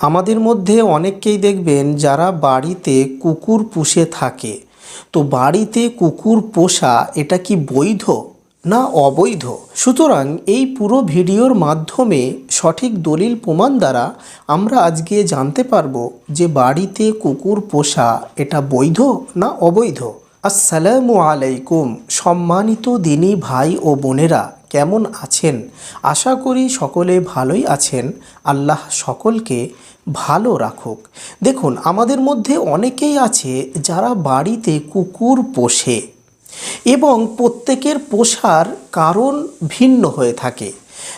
আমাদের মধ্যে অনেককেই দেখবেন যারা বাড়িতে কুকুর পুষে থাকে। তো বাড়িতে কুকুর পোষা এটা কি বৈধ? না অবৈধ? সুতরাং এই পুরো ভিডিওর মাধ্যমে সঠিক দলিল প্রমাণ দ্বারা আমরা আজকে জানতে পারব যে বাড়িতে কুকুর পোষা এটা বৈধ না অবৈধ। আসসালামু আলাইকুম, সম্মানিত দিনী ভাই ও বোনেরা কেমন আছেন? আশা করি সকলে ভালোই আছেন। আল্লাহ সকলকে ভালো রাখুক। দেখুন, আমাদের মধ্যে অনেকেই আছে যারা বাড়িতে কুকুর পোষে এবং প্রত্যেকের পোষার কারণ ভিন্ন হয়ে থাকে।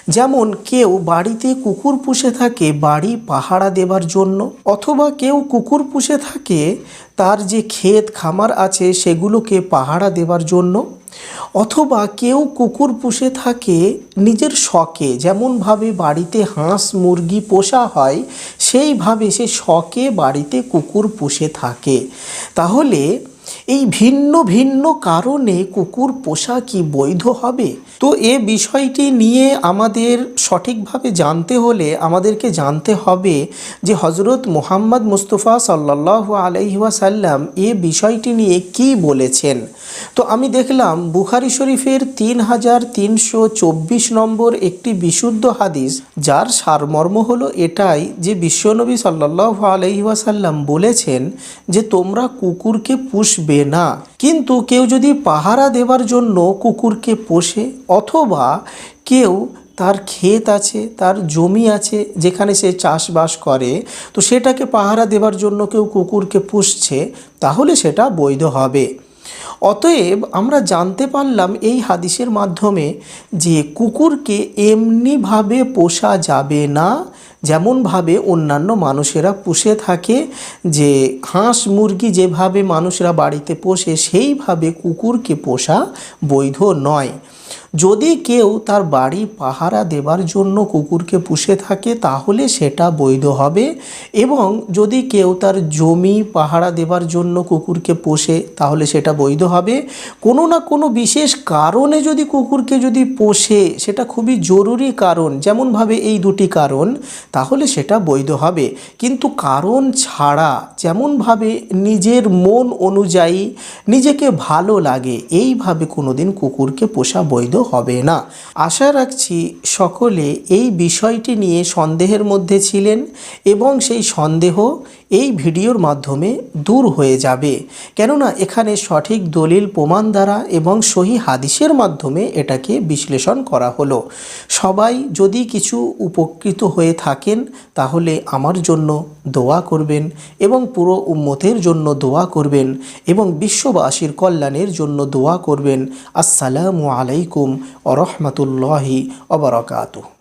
যেমন, কেউ বাড়িতে কুকুর পুষে থাকে বাড়ি পাহারা দেবার জন্য, অথবা কেউ কুকুর পুষে থাকে তার যে ক্ষেত খামার আছে সেগুলোকে পাহারা দেবার জন্য। অথবা কেউ কুকুর পুষে থাকে নিজের শখে, যেমনভাবে বাড়িতে হাঁস, মুরগি পোষা হয়, সেইভাবে সে শখে বাড়িতে কুকুর পুষে থাকে। তাহলে এই ভিন্ন ভিন্ন কারণে কুকুর পোষা কি বৈধ হবে? তো এ বিষয়টি নিয়ে আমাদের সঠিকভাবে জানতে হলে আমাদেরকে জানতে হবে যে হজরত মোহাম্মদ মুস্তফা সাল্লাহ আলহিহাসাল্লাম এ বিষয়টি নিয়ে কি বলেছেন? তো আমি দেখলাম বুখারি শরীফের তিন হাজার তিনশো চব্বিশ নম্বর একটি বিশুদ্ধ হাদিস, যার সারমর্ম হলো এটাই যে বিশ্বনবী সাল্লাহ আলহিহাসাল্লাম বলেছেন যে তোমরা কুকুরকে পুষবে না। কিন্তু কেউ যদি পাহারা দেবার জন্য কুকুরকে পোষে অথবা কেউ তার ক্ষেত আছে, তার জমি আছে, যেখানে সে চাষবাস করে, তো সেটাকে পাহারা দেবার জন্য কেউ কুকুরকে পুষছে, তাহলে সেটা বৈধ হবে। অতএব আমরা জানতে পারলাম এই হাদিসের মাধ্যমে যে কুকুরকে এমনিভাবে পোষা যাবে না যেমনভাবে অন্যান্য মানুষেরা পুষে থাকে, যে হাঁস মুরগি যেভাবে মানুষরা বাড়িতে পোষে, সেইভাবে কুকুরকে পোষা বৈধ নয়। যদি কেউ তার বাড়ি পাহারা দেবার জন্য কুকুরকে পুষে থাকে, তাহলে সেটা বৈধ হবে। এবং যদি কেউ তার জমি পাহারা দেবার জন্য কুকুরকে পোষে, তাহলে সেটা বৈধ হবে। কোনো না কোনো বিশেষ কারণে যদি কুকুরকে যদি পোষে, সেটা খুবই জরুরি কারণ। যেমনভাবে এই দুটি কারণ তাহলে সেটা বৈধ হবে। কিন্তু কারণ ছাড়া যেমনভাবে নিজের মন অনুযায়ী নিজেকে ভালো লাগে, এইভাবে কোনো দিন কুকুরকে পোষা বৈধ হবে না। আশা রাখছি সকলে এই বিষয়টি নিয়ে সন্দেহের মধ্যে ছিলেন এবং সেই সন্দেহ এই ভিডিওর মাধ্যমে দূর হয়ে যাবে। কেননা এখানে সঠিক দলিল প্রমাণ দ্বারা এবং সহি হাদিসের মাধ্যমে এটাকে বিশ্লেষণ করা হলো। সবাই যদি কিছু উপকৃত হয়ে থাকেন, তাহলে আমার জন্য দোয়া করবেন এবং পুরো উম্মতের জন্য দোয়া করবেন এবং বিশ্ববাসীর কল্যাণের জন্য দোয়া করবেন। আসসালামু আলাইকুম ওরহমতুল্লাহি অবরকাতুহ